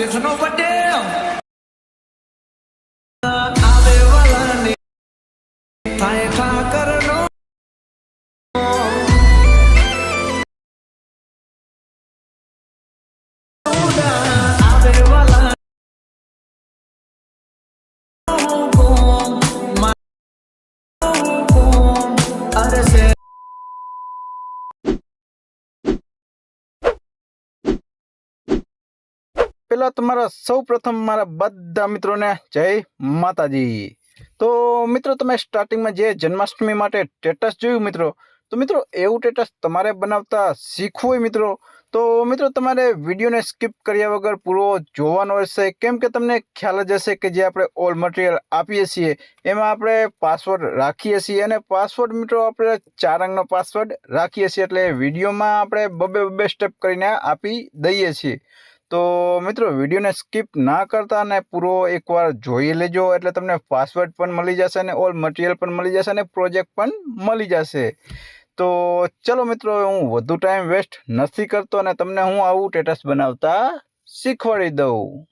There's an overdose. પેલા તમારા સૌ પ્રથમ મારા બધા મિત્રોને જય માતાજી. તો મિત્રો, તમે સ્ટાર્ટિંગમાં જે જન્માષ્ટમી માટે સ્ટેટસ જોયું મિત્રો, તો મિત્રો, એવું સ્ટેટસ તમારે બનાવતા શીખવું હોય મિત્રો. તો મિત્રો, તમારે વિડીયોને સ્કીપ કર્યા વગર પૂરો જોવાનો રહેશે કેમ કે તમને ખ્યાલ જ હશે કે જે આપણે ઓલ મટીરિયલ આપીએ છીએ, એમાં આપણે પાસવર્ડ રાખીએ છીએ અને પાસવર્ડ મિત્રો, આપણે ચાર અંગનો પાસવર્ડ રાખીએ છીએ. એટલે વિડીયોમાં આપણે બબે બબે સ્ટેપ કરીને આપી દઈએ છીએ. તો મિત્રો, વિડીયોને સ્કીપ ના કરતા અને પૂરો એકવાર જોઈ લેજો. એટલે તમને પાસવર્ડ પણ મળી જશે અને ઓલ મટીરિયલ પણ મળી જશે અને પ્રોજેક્ટ પણ મળી જશે. તો ચલો મિત્રો હું વધુ ટાઈમ વેસ્ટ નથી કરતો અને તમને હું આવું સ્ટેટસ બનાવતા શીખવાડી દઉં.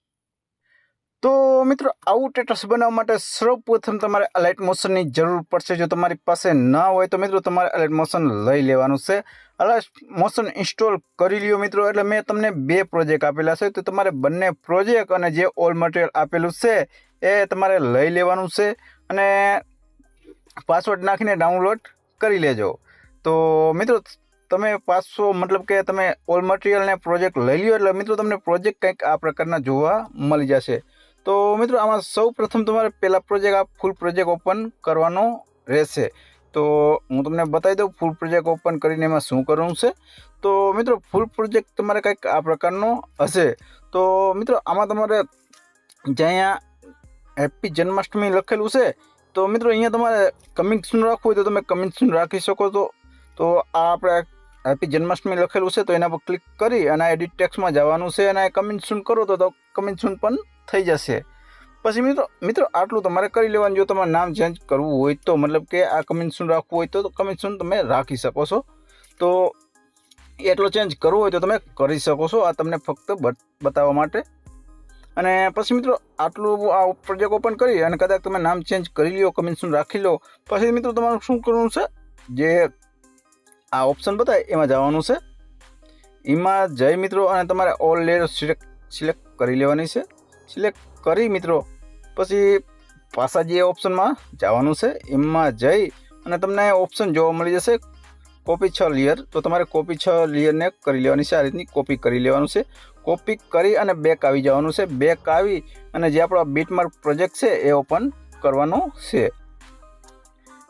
તો મિત્રો, આવું સ્ટેટસ બનાવવા માટે સૌપ્રથમ તમારે અલાઇટ મોશનની જરૂર પડશે. જો તમારી પાસે ન હોય તો મિત્રો તમારે અલાઇટ મોશન લઈ લેવાનું છે. અલાઇટ મોશન ઇન્સ્ટોલ કરી લ્યો મિત્રો. એટલે મેં તમને બે પ્રોજેક્ટ આપેલા છે. તો તમારે બંને પ્રોજેક્ટ અને જે ઓલ મટીરિયલ આપેલું છે એ તમારે લઈ લેવાનું છે અને પાસવર્ડ નાખીને ડાઉનલોડ કરી લેજો. તો મિત્રો, તમે પાછો મતલબ કે તમે ઓલ મટીરિયલને પ્રોજેક્ટ લઈ લ્યો. એટલે મિત્રો, તમને પ્રોજેક્ટ કંઈક આ પ્રકારના જોવા મળી જશે. તો મિત્રો, આમાં સૌ પ્રથમ તમારે પહેલાં પ્રોજેક્ટ આ ફૂલ પ્રોજેક્ટ ઓપન કરવાનો રહેશે. તો હું તમને બતાવી દઉં ફૂલ પ્રોજેક્ટ ઓપન કરીને એમાં શું કરવું છે. તો મિત્રો ફૂલ પ્રોજેક્ટ તમારે કંઈક આ પ્રકારનો હશે. તો મિત્રો, આમાં તમારે જ્યાં હેપી જન્માષ્ટમી લખેલું છે, તો મિત્રો, અહીંયા તમારે કમિંગ સૂન રાખવું હોય તો તમે કમિંગ સૂન રાખી શકો તો તો આ આપણે હેપી જન્માષ્ટમી લખેલું છે, તો એના પર ક્લિક કરી અને એડિટ ટેક્સમાં જવાનું છે અને કમિંગ સૂન કરો તો કમિંગ સૂન પણ થઈ જશે. પછી મિત્રો મિત્રો, આટલું તમારે કરી લેવાનું. જો તમારે નામ ચેન્જ કરવું હોય તો મતલબ કે આ કમિંગ સૂન રાખવું હોય તો કમિશન તમે રાખી શકો છો. તો એટલો ચેન્જ કરવો હોય તો તમે કરી શકો છો. આ તમને ફક્ત બત- બતાવવા માટે. અને પછી મિત્રો, આટલું આ પ્રોજેક્ટ ઓપન કરી અને કદાચ તમે નામ ચેન્જ કરી લો કમિશન રાખી લો. પછી મિત્રો, તમારે શું કરવું છે? જે આ ઓપ્શન બતાવે એમાં જવાનું છે. એમાં જઈ મિત્રો, અને તમારે ઓલ લેયર સિલેક્ટ સિલેક્ટ કરી લેવાની છે. સિલેક્ટ કરી મિત્રો. પછી પાછા જે ઓપ્શનમાં જવાનું છે, એમાં જઈ અને તમને ઓપ્શન જોવા મળી જશે કોપી છ લેયર તો તમારે કોપી છ લેયરને કરી લેવાની છે. આ રીતની કોપી કરી લેવાનું છે. કોપી કરી અને બેક આવી જવાનું છે. બેક આવી અને જે આપણો બીટમાર્ક પ્રોજેક્ટ છે, એ ઓપન કરવાનો છે.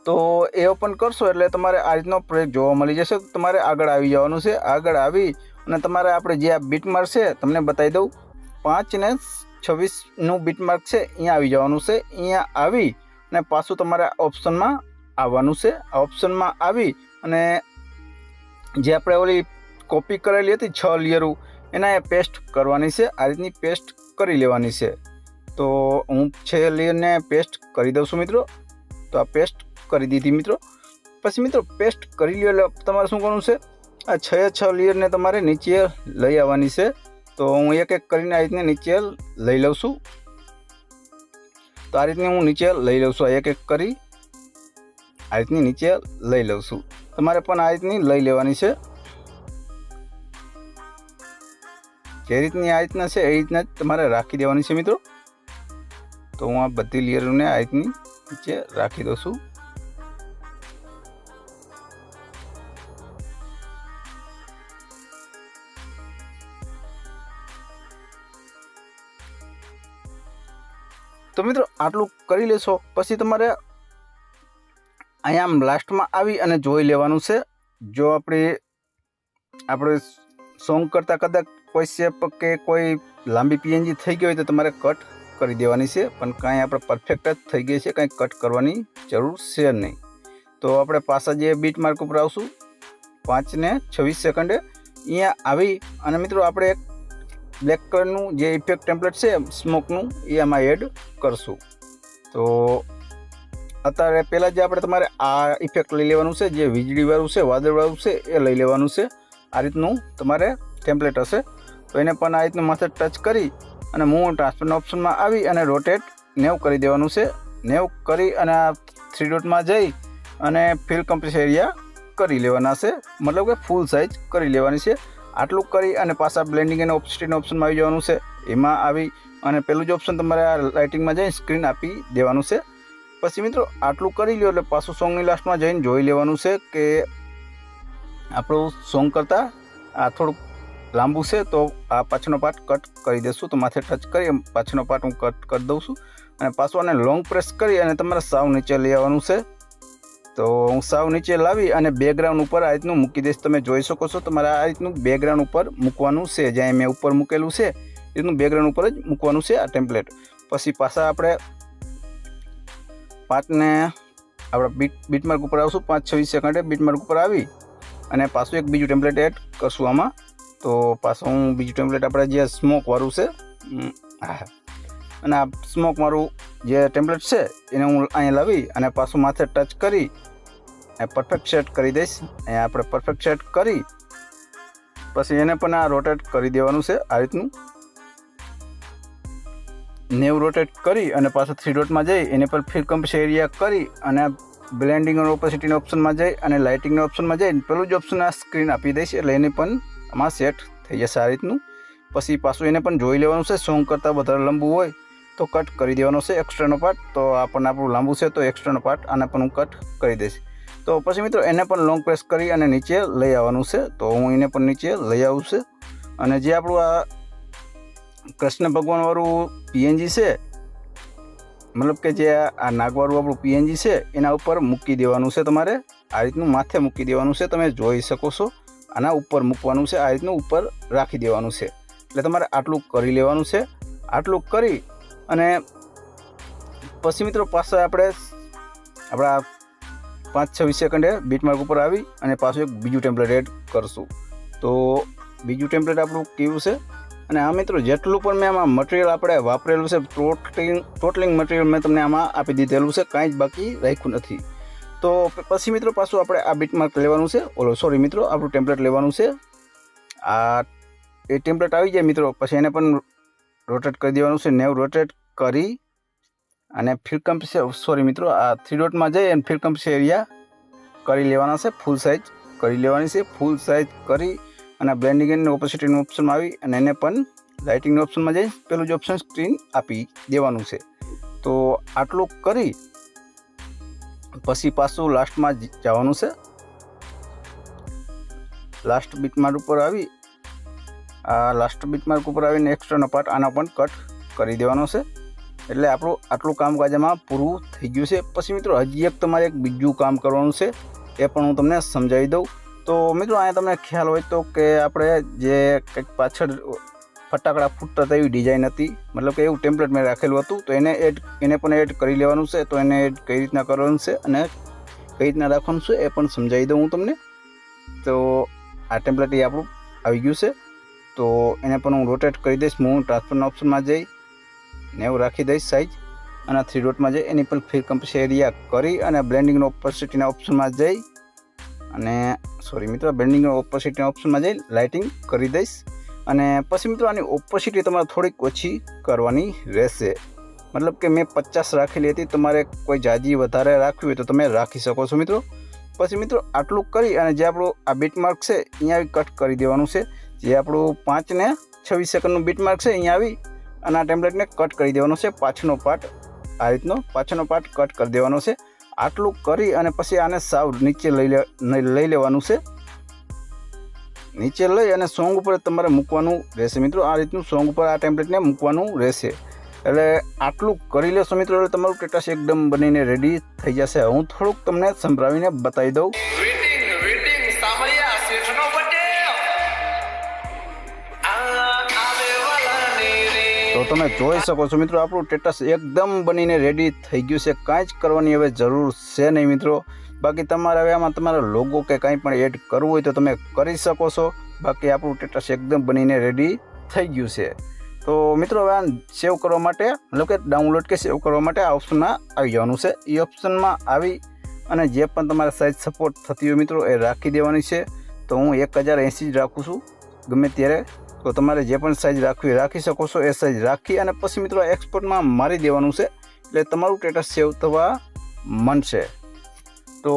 તો એ ઓપન કરશો એટલે તમારે આ રીતનો પ્રોજેક્ટ જોવા મળી જશે. તમારે આગળ આવી જવાનું છે. આગળ આવી અને તમારે આપણે જે આ બીટમાર્ક છે, તમને બતાવી દઉં. પાંચ ને છવ્વીસનું બીટમાર્ક છે, અહીંયા આવી જવાનું છે. અહીંયા આવી અને પાછું તમારે ઓપ્શનમાં આવવાનું છે. આ ઓપ્શનમાં આવી અને જે આપણે ઓલી કોપી કરેલી હતી છ લેયરું, એના એ પેસ્ટ કરવાની છે. આ રીતની પેસ્ટ કરી લેવાની છે. તો હું છે લેયરને પેસ્ટ કરી દઉં છું મિત્રો. તો આ પેસ્ટ કરી દીધી મિત્રો. પછી મિત્રો પેસ્ટ કરી લ્યો એટલે તમારે શું કરવું છે? આ છ છ લેયરને તમારે નીચે લઈ આવવાની છે. તો હું એક એક કરીને આ રીતને નીચે લઈ લઉં છું. તો આ રીતની હું નીચે લઈ લઉં છું એક એક કરી આ રીતની નીચે લઈ લઉં છું. તમારે પણ આ રીતની લઈ લેવાની છે. જે રીતની આ રીતના છે, એ રીતના જ તમારે રાખી દેવાની છે મિત્રો. તો હું આ બધી લેયરોને આ રીતની નીચે રાખી દઉં છું. તો મિત્રો આટલું કરી લેશો. પછી તમારે અહીંયા આમ લાસ્ટમાં આવી અને જોઈ લેવાનું છે. જો આપણે આપણે સોંગ કરતાં કદાચ કોઈ શેપ કે કોઈ લાંબી પીએનજી થઈ ગઈ હોય તો તમારે કટ કરી દેવાની છે. પણ કાંઈ આપણે પરફેક્ટ જ થઈ ગઈ છે. કાંઈ કટ કરવાની જરૂર છે નહીં. તો આપણે પાછા જે બીટ માર્ક ઉપર આવશું. પાંચ ને છવ્વીસ સેકન્ડે અહીંયા આવી. અને મિત્રો આપણે એક બ્લેક કલરનું જે ઇફેક્ટ ટેમ્પલેટ છે સ્મોકનું એ આમાં એડ કરશું. તો અત્યારે પહેલાં જે આપણે તમારે આ ઇફેક્ટ લઈ લેવાનું છે, જે વીજળીવાળું છે, વાદળવાળું છે, એ લઈ લેવાનું છે. આ રીતનું તમારે ટેમ્પલેટ હશે. તો એને પણ આ રીતનું માથે ટચ કરી અને મૂવ ટ્રાન્સફરના ઓપ્શનમાં આવી અને રોટેટ નેવ કરી દેવાનું છે. નેવ કરી અને આ થ્રી ડોટમાં જઈ અને ફિલ કમ્પ્લીટ એરિયા કરી લેવાના છે. મતલબ કે ફૂલ સાઇઝ કરી લેવાની છે. આટલું કરી અને પાછા બ્લેન્ડિંગ અને ઓપ્સ્ટીના ઓપ્શનમાં આવી જવાનું છે. એમાં આવી અને પહેલું જ ઓપ્શન તમારે આ લાઇટિંગમાં જઈને સ્ક્રીન આપી દેવાનું છે. પછી મિત્રો, આટલું કરી લ્યો એટલે પાછું સોંગની લાસ્ટમાં જઈને જોઈ લેવાનું છે કે આપણું સોંગ કરતાં આ થોડુંક લાંબુ છે, તો આ પાછળનો પાર્ટ કટ કરી દઈશું તો માથે ટચ કરી પાછળનો પાર્ટ હું કટ કરી દઉં છું. અને પાછું આને લોંગ પ્રેસ કરી અને તમારે સાવ નીચે લઈ આવવાનું છે. તો હું સાવ નીચે લાવી અને બેકગ્રાઉન્ડ ઉપર આ રીતનું મૂકી દઈશ. તમે જોઈ શકો છો તમારે આ રીતનું બેકગ્રાઉન્ડ ઉપર મૂકવાનું છે. જ્યાં મેં ઉપર મૂકેલું છે, એ રીતનું બેકગ્રાઉન્ડ ઉપર જ મૂકવાનું છે આ ટેમ્પલેટ પછી પાછા આપણે પાંચને આપણે બીટ બીટમાર્ક ઉપર આવશું. પાંચ છવ્વીસ સેકન્ડે બીટમાર્ક ઉપર આવી અને પાછું એક બીજું ટેમ્પલેટ એડ કરશું આમાં. તો પાછું હું બીજું ટેમ્પલેટ આપણે જે સ્મોકવાળું છે હા. અને આ સ્મોક મારું જે ટેમ્પલેટ છે, એને હું અહીંયા લાવી અને પાછું માથે ટચ કરી પરફેક્ટ સેટ કરી દઈશ. અહીંયા આપણે પરફેક્ટ સેટ કરી, પછી એને પણ આ રોટેટ કરી દેવાનું છે આ રીતનું. નેવ રોટેટ કરી અને પાછું થ્રી ડોટમાં જઈ, એને પર ફિલ કમ્પ્સ એરિયા કરી અને બ્લેન્ડિંગ અને ઓપોસિટીના ઓપ્શનમાં જઈ અને લાઇટિંગના ઓપ્શનમાં જઈ પેલું જ ઓપ્શન આ સ્ક્રીન આપી દઈશ એટલે એને પણ આમાં સેટ થઈ જશે આ રીતનું. પછી પાછું એને પણ જોઈ લેવાનું છે સોંગ કરતાં વધારે લંબુ હોય તો કટ કરી દેવાનો છે એક્સ્ટ્રાનો પાર્ટ તો આપણને આપણું લાંબુ છે, તો એક્સ્ટ્રાનો પાર્ટ આને પણ હું કટ કરી દઈશ. તો પછી મિત્રો એને પણ લોંગ પ્રેસ કરી અને નીચે લઈ આવવાનું છે. તો હું એને પણ નીચે લઈ આવું છે. અને જે આપણું આ કૃષ્ણ ભગવાનવાળું પીએનજી છે, મતલબ કે જે આ નાગવાળું આપણું પીએનજી છે, એના ઉપર મૂકી દેવાનું છે તમારે. આ રીતનું માથે મૂકી દેવાનું છે, તમે જોઈ શકો છો. આના ઉપર મૂકવાનું છે, આ રીતનું ઉપર રાખી દેવાનું છે. એટલે તમારે આટલું કરી લેવાનું છે. આટલું કરી અને પછી મિત્રો પાછા આપણે આપણા પાંચ છવ્વીસ સેકન્ડે બીટમાર્ક ઉપર આવી અને પાછું એક બીજું ટેમ્પલેટ એડ કરશું. તો બીજું ટેમ્પલેટ આપણું કેવું છે? અને આ મિત્રો જેટલું પણ મેં આમાં મટીરિયલ આપણે વાપરેલું છે ટોટલિંગ ટોટલિંગ મટીરિયલ મેં તમને આમાં આપી દીધેલું છે, કાંઈ જ બાકી રાખ્યું નથી. તો પછી મિત્રો પાછું આપણે આ બીટમાર્ક લેવાનું છે. ઓલો સોરી મિત્રો, આપણું ટેમ્પલેટ લેવાનું છે. આ, એ ટેમ્પલેટ આવી જાય મિત્રો, પછી એને પણ રોટેટ કરી દેવાનું છે. નેવ રોટેટ કરી અને ફિલકમ્પ સોરી મિત્રો, આ થ્રી ડોટમાં જઈ અને ફિલકમ્પ એરિયા કરી લેવાના છે ફૂલ સાઇઝ કરી લેવાની છે ફૂલ સાઇઝ કરી અને બ્લેન્ડિંગ એન્ડ ઓપોસિટીનું ઓપ્શનમાં આવી અને એને પણ લાઇટિંગના ઓપ્શનમાં જઈ, પેલું જ ઓપ્શન સ્ક્રીન આપી દેવાનું છે. તો આટલું કરી, પછી પાછું લાસ્ટમાં જવાનું છે. લાસ્ટ બીટમાર્ક ઉપર આવી, આ લાસ્ટ બીટમાર્ક ઉપર આવીને એક્સ્ટ્રાનો પાર્ટ આના પણ કટ કરી દેવાનો છે. એટલે આપણું આટલું કામકાજ એમાં પૂરું થઈ ગયું છે. પછી મિત્રો, હજી એક તમારે એક બીજું કામ કરવાનું છે, એ પણ હું તમને સમજાવી દઉં. તો મિત્રો, અહીંયા તમને ખ્યાલ હોય તો કે આપણે જે કંઈક પાછળ ફટાકડા ફૂટતા તેવી ડિઝાઇન હતી. મતલબ કે એવું ટેમ્પલેટ મેં રાખેલું હતું. તો એને એડ એને પણ એડ કરી લેવાનું છે. તો એને એડ કઈ રીતના કરવાનું છે અને કઈ રીતના રાખવાનું છે એ પણ સમજાવી દઉં હું તમને. તો આ ટેમ્પલેટ એ આપણું આવી ગયું છે. તો એને પણ હું રોટેટ કરી દઈશ. હું ટ્રાન્સફરના ઓપ્શનમાં જઈ ને એવું રાખી દઈશ સાઇઝ અને થ્રી ડોટમાં જઈ એની પણ ફીર કમ્પસ એરિયા કરી અને બ્લેન્ડિંગનો ઓપોસિટીના ઓપ્શનમાં જઈ અને સોરી મિત્રો બ્લેન્ડિંગનો ઓપોસિટીના ઓપ્શનમાં જઈ લાઇટિંગ કરી દઈશ. અને પછી મિત્રો, આની ઓપોસિટી તમારે થોડીક ઓછી કરવાની રહેશે. મતલબ કે મેં પચાસ રાખેલી હતી, તમારે કોઈ જાજી વધારે રાખવી હોય તો તમે રાખી શકો છો મિત્રો. પછી મિત્રો, આટલું કરી અને જે આપણું આ બીટમાર્ક છે, અહીંયા આવી કટ કરી દેવાનું છે. જે આપણું પાંચ ને છવ્વીસ સેકન્ડનું બીટમાર્ક છે, અહીંયા આવી અને આ ટેમ્પલેટને કટ કરી દેવાનો છે પાછળનો પાર્ટ આ રીતનો પાછળનો પાર્ટ કટ કરી દેવાનો છે. આટલું કરી અને પછી આને સાવ નીચે લઈ લઈ લેવાનું છે. નીચે લઈ અને સોંગ ઉપર તમારે મૂકવાનું રહેશે મિત્રો. આ રીતનું સોંગ ઉપર આ ટેમ્પલેટને મૂકવાનું રહેશે. એટલે આટલું કરી લેશો મિત્રો, એટલે તમારું ટેટસ એકદમ બનીને રેડી થઈ જશે. હું થોડુંક તમને સંભળાવીને બતાવી દઉં. તમે જોઈ શકો છો મિત્રો, આપણું સ્ટેટસ એકદમ બનીને રેડી થઈ ગયું છે. કાંઈ જ કરવાની હવે જરૂર છે નહીં મિત્રો. બાકી તમારે હવે આમાં તમારો લોગો કે કાંઈ પણ એડ કરવું હોય તો તમે કરી શકો છો. બાકી આપણું સ્ટેટસ એકદમ બનીને રેડી થઈ ગયું છે. તો મિત્રો, હવે સેવ કરવા માટે મતલબ કે ડાઉનલોડ કે સેવ કરવા માટે આ ઓપ્શનમાં આવી જવાનું છે. એ ઓપ્શનમાં આવી અને જે પણ તમારે સાઇઝ સપોર્ટ થતી હોય મિત્રો, એ રાખી દેવાની છે. તો હું એક હજાર એંસી જ રાખું છું. ગમે ત્યારે તો તમારે જે પણ સાઇઝ રાખવી રાખી શકો છો. એ સાઇઝ રાખી અને પછી મિત્રો એક્સપોર્ટમાં મારી દેવાનું છે. એટલે તમારું સ્ટેટસ સેવ થવા મળશે તો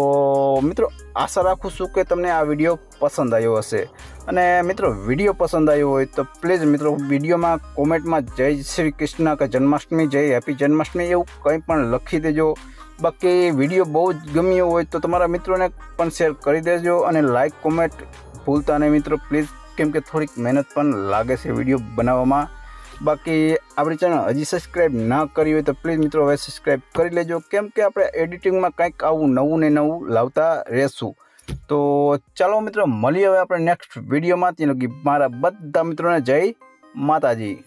મિત્રો આશા રાખું છું કે તમને આ વીડિયો પસંદ આવ્યો હશે. અને મિત્રો વીડિયો પસંદ આવ્યો હોય તો પ્લીઝ મિત્રો વિડીયોમાં કોમેન્ટમાં જય શ્રી કૃષ્ણ કે જન્માષ્ટમી, જય હેપી જન્માષ્ટમી એવું કંઈ પણ લખી દેજો. બાકી વીડિયો બહુ જ ગમ્યો હોય તો તમારા મિત્રોને પણ શેર કરી દેજો અને લાઈક કોમેન્ટ ભૂલતા નહીં મિત્રો. પ્લીઝ કેમ કે થોડીક મહેનત પણ લાગે છે વીડિયો બનાવવામાં. બાકી આપણી ચેનલ હજી સબસ્ક્રાઈબ ના કરી હોય તો પ્લીઝ મિત્રો હવે સબસ્ક્રાઈબ કરી લેજો. કેમ કે આપણે એડિટિંગમાં કંઈક આવું નવું ને નવું લાવતા રહેશું. તો ચાલો મિત્રો, મળીએ હવે આપણે નેક્સ્ટ વિડીયોમાં ત્યાં મારા બધા મિત્રોને. જય માતાજી.